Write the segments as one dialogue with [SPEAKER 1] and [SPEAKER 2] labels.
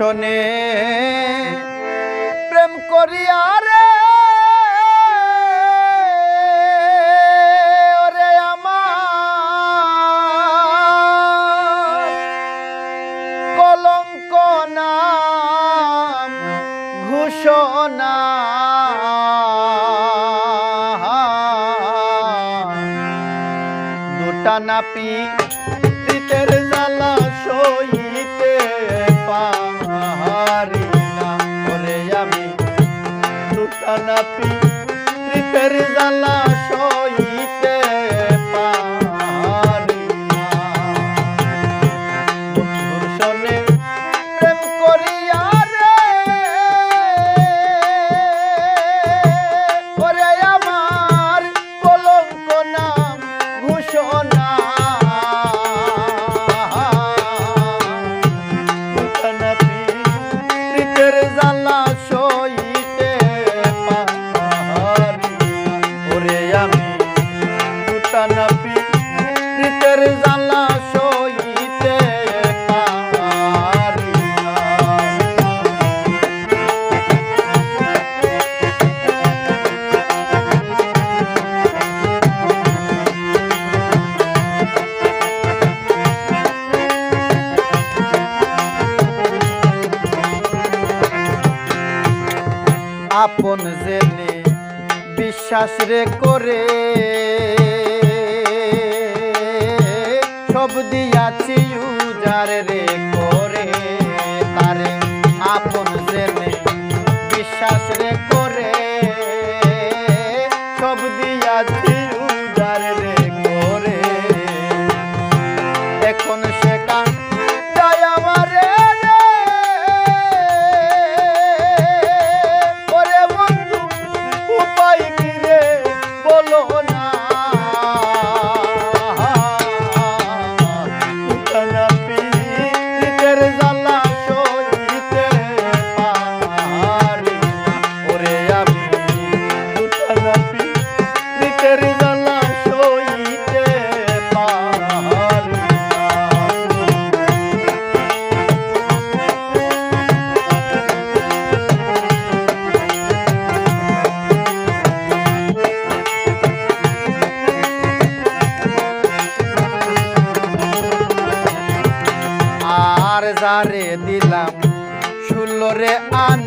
[SPEAKER 1] শোনে প্রেম করিয়া রে। ওরে আমার। কলঙ্ক নাম ঘোষণা। দুটা নাপি সন্তান প্রীতের জানা সইতে আপন জেনে বিশ্বাস রে করে শাস্ত্রে কর দিলাম। ষোলরে আন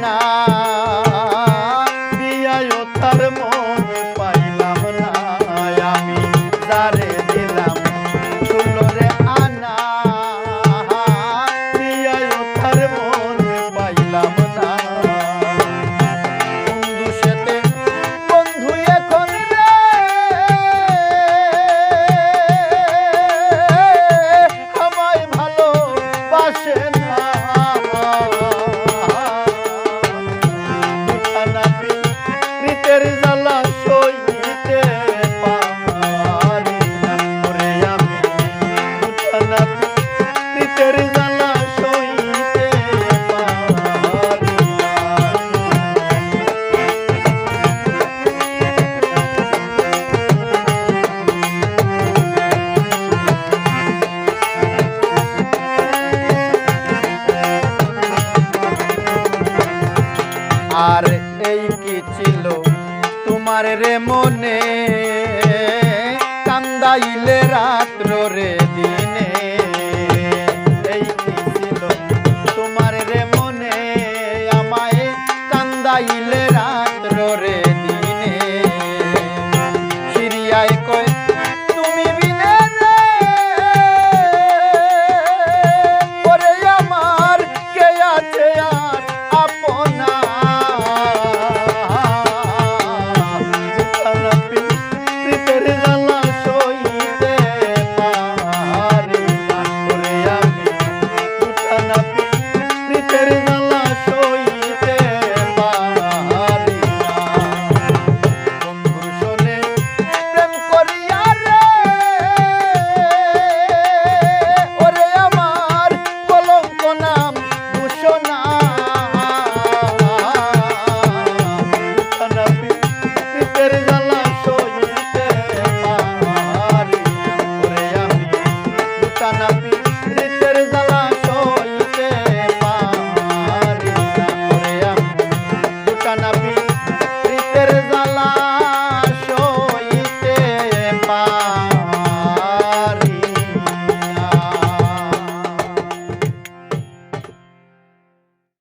[SPEAKER 1] আর এই কি ছিল তোমার রে মনে?